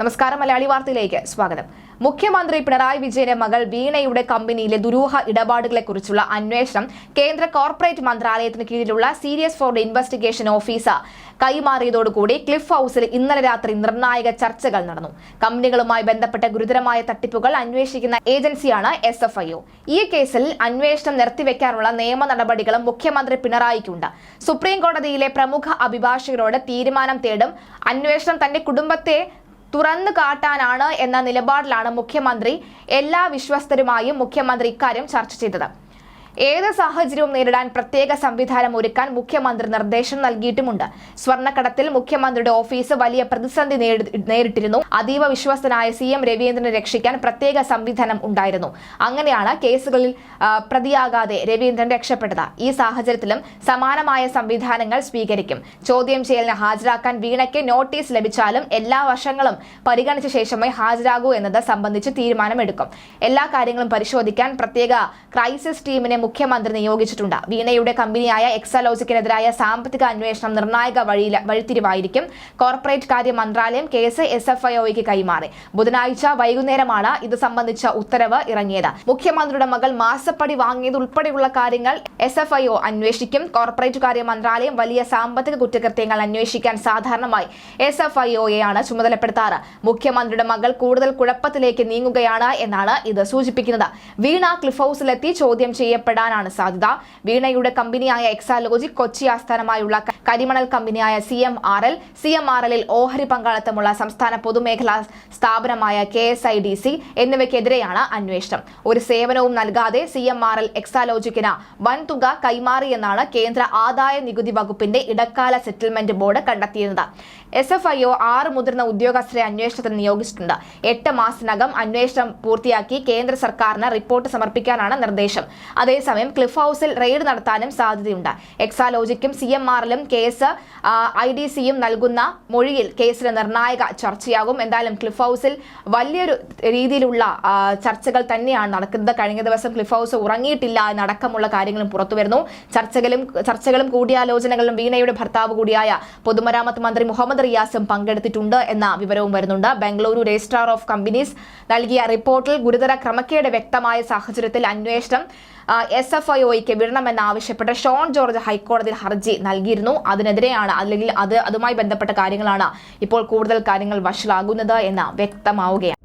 നമസ്കാരം മലയാളി വാർത്തയിലേക്ക് സ്വാഗതം. മുഖ്യമന്ത്രി പിണറായി വിജയന്റെ മകൾ വീണയുടെ കമ്പനിയിലെ ദുരൂഹ ഇടപാടുകളെക്കുറിച്ചുള്ള അന്വേഷണം കേന്ദ്ര കോർപ്പറേറ്റ് മന്ത്രാലയത്തിന് കീഴിലുള്ള സീരിയസ് ഫോർ ഇൻവെസ്റ്റിഗേഷൻ ഓഫീസർ കൈമാറിയതോടുകൂടി ക്ലിഫ് ഹൌസിൽ ഇന്നലെ രാത്രി നിർണായക ചർച്ചകൾ നടന്നു. കമ്പനികളുമായി ബന്ധപ്പെട്ട ഗുരുതരമായ തട്ടിപ്പുകൾ അന്വേഷിക്കുന്ന ഏജൻസിയാണ് എസ് എഫ് ഐ ഒ. ഈ കേസിൽ അന്വേഷണം നിർത്തിവെക്കാനുള്ള നിയമ നടപടികളും മുഖ്യമന്ത്രി പിണറായിക്കുണ്ട്. സുപ്രീം കോടതിയിലെ പ്രമുഖ അഭിഭാഷകരോട് തീരുമാനം തേടും. അന്വേഷണം തന്റെ കുടുംബത്തെ തുറന്നു കാട്ടാനാണ് എന്ന നിലപാടിലാണ് മുഖ്യമന്ത്രി എല്ലാ വിശ്വസ്തരുമായും മുഖ്യമന്ത്രി ഇക്കാര്യം ചർച്ച ചെയ്തത്. ഏത് സാഹചര്യവും നേരിടാൻ പ്രത്യേക സംവിധാനം ഒരുക്കാൻ മുഖ്യമന്ത്രി നിർദ്ദേശം നൽകിയിട്ടുമുണ്ട്. സ്വർണക്കടത്തിൽ മുഖ്യമന്ത്രിയുടെ ഓഫീസ് വലിയ പ്രതിസന്ധി നേരിട്ടിരുന്നു. അതീവ വിശ്വസ്തനായ സി എം രവീന്ദ്രനെ രക്ഷിക്കാൻ പ്രത്യേക സംവിധാനം ഉണ്ടായിരുന്നു. അങ്ങനെയാണ് കേസുകളിൽ പ്രതിയാകാതെ രവീന്ദ്രൻ രക്ഷപ്പെട്ടത്. ഈ സാഹചര്യത്തിലും സമാനമായ സംവിധാനങ്ങൾ സ്വീകരിക്കും. ചോദ്യം ചെയ്യലിന് ഹാജരാക്കാൻ വീണയ്ക്ക് നോട്ടീസ് ലഭിച്ചാലും എല്ലാ വശങ്ങളും പരിഗണിച്ച ശേഷമേ ഹാജരാകൂ എന്നത് സംബന്ധിച്ച് തീരുമാനമെടുക്കും. എല്ലാ കാര്യങ്ങളും പരിശോധിക്കാൻ പ്രത്യേക ക്രൈസിസ് ടീമിനെ മുഖ്യമന്ത്രി നിയോഗിച്ചിട്ടുണ്ട്. വീണയുടെ കമ്പനിയായ എക്സലോജിക്കിനെതിരായ സാമ്പത്തിക അന്വേഷണം നിർണായക വഴിയിൽ വഴിത്തിരിവായിരിക്കും. കോർപ്പറേറ്റ് കാര്യ മന്ത്രാലയം കേസ് എസ് എഫ് ഐ കൈമാറി. ബുധനാഴ്ച വൈകുന്നേരമാണ് ഇത് സംബന്ധിച്ച ഉത്തരവ് ഇറങ്ങിയത്. മുഖ്യമന്ത്രിയുടെ മകൾ മാസപ്പടി വാങ്ങിയതുൾപ്പെടെയുള്ള കാര്യങ്ങൾ എസ് എഫ് ഐ ഒ അന്വേഷിക്കും. കോർപ്പറേറ്റ് കാര്യ മന്ത്രാലയം വലിയ സാമ്പത്തിക കുറ്റകൃത്യങ്ങൾ അന്വേഷിക്കാൻ സാധാരണമായി എസ് എഫ് ഐ ചുമതലപ്പെടുത്താറ്. മുഖ്യമന്ത്രിയുടെ മകൾ കൂടുതൽ കുഴപ്പത്തിലേക്ക് നീങ്ങുകയാണ് എന്നാണ് ഇത് സൂചിപ്പിക്കുന്നത്. വീണ ക്ലിഫ് ഹൌസിലെത്തി ചോദ്യം ചെയ്യപ്പെടാനാണ് സാധ്യത. വീണയുടെ കമ്പനിയായ എക്സാലോജിക് കൊച്ചി ആസ്ഥാനമായുള്ള കരിമണൽ കമ്പനിയായ C M R L C M R എല്ലിൽ ഓഹരി പങ്കാളിത്തമുള്ള സംസ്ഥാന പൊതുമേഖലാ സ്ഥാപനമായ K S I D C എന്നിവയ്ക്കെതിരെയാണ് അന്വേഷണം. ഒരു സേവനവും നൽകാതെ സി എം ആർ എൽ എക്സാലോജിക്കിന് വൻതുക കൈമാറിയെന്നാണ് കേന്ദ്ര ആദായ നികുതി വകുപ്പിന്റെ ഇടക്കാല സെറ്റിൽമെന്റ് ബോർഡ് കണ്ടെത്തിയത് എസ് എഫ് ഐ ഒ ആറ് മുതിർന്ന ഉദ്യോഗസ്ഥരെ അന്വേഷണത്തിന് നിയോഗിച്ചിട്ടുണ്ട്. എട്ട് മാസത്തിനകം അന്വേഷണം പൂർത്തിയാക്കി കേന്ദ്ര സർക്കാരിന് റിപ്പോർട്ട് സമർപ്പിക്കാനാണ് നിർദ്ദേശം. അതേസമയം ക്ലിഫ് ഹൗസിൽ റെയ്ഡ് നടത്താനും സാധ്യതയുണ്ട്. എക്സാലോജിക്കും സി എം ആറിലും കേസ് ഐ ഡി സിയും നൽകുന്ന മൊഴിയിൽ കേസിന് നിർണായക ചർച്ചയാകും. എന്തായാലും ക്ലിഫ് ഹൗസിൽ വലിയൊരു രീതിയിലുള്ള ചർച്ചകൾ തന്നെയാണ് നടക്കുന്നത്. കഴിഞ്ഞ ദിവസം ക്ലിഫ് ഹൌസ് ഉറങ്ങിയിട്ടില്ല എന്നടക്കമുള്ള കാര്യങ്ങളും പുറത്തു വരുന്നു. ചർച്ചകളും ചർച്ചകളും കൂടിയാലോചനകളും വീണയുടെ ഭർത്താവ് കൂടിയായ പൊതുമരാമത്ത് മന്ത്രി മുഹമ്മദ് റിയാസും പങ്കെടുത്തിട്ടുണ്ട് എന്ന വിവരവും വരുന്നുണ്ട്. ബംഗളൂരു രജിസ്ട്രാർ ഓഫ് കമ്പനീസ് നൽകിയ റിപ്പോർട്ടിൽ ഗുരുതര ക്രമക്കേട് വ്യക്തമായ സാഹചര്യത്തിൽ അന്വേഷണം എസ് എഫ് ഐ ഒയ്ക്ക് വിടണമെന്നാവശ്യപ്പെട്ട് ഷോൺ ജോർജ് ഹൈക്കോടതിയിൽ ഹർജി നൽകിയിരുന്നു. അതിനെതിരെയാണ് അല്ലെങ്കിൽ അത് അതുമായി ബന്ധപ്പെട്ട കാര്യങ്ങളാണ് ഇപ്പോൾ കൂടുതൽ കാര്യങ്ങൾ വഷളാകുന്നത് എന്ന് വ്യക്തമാവുകയാണ്.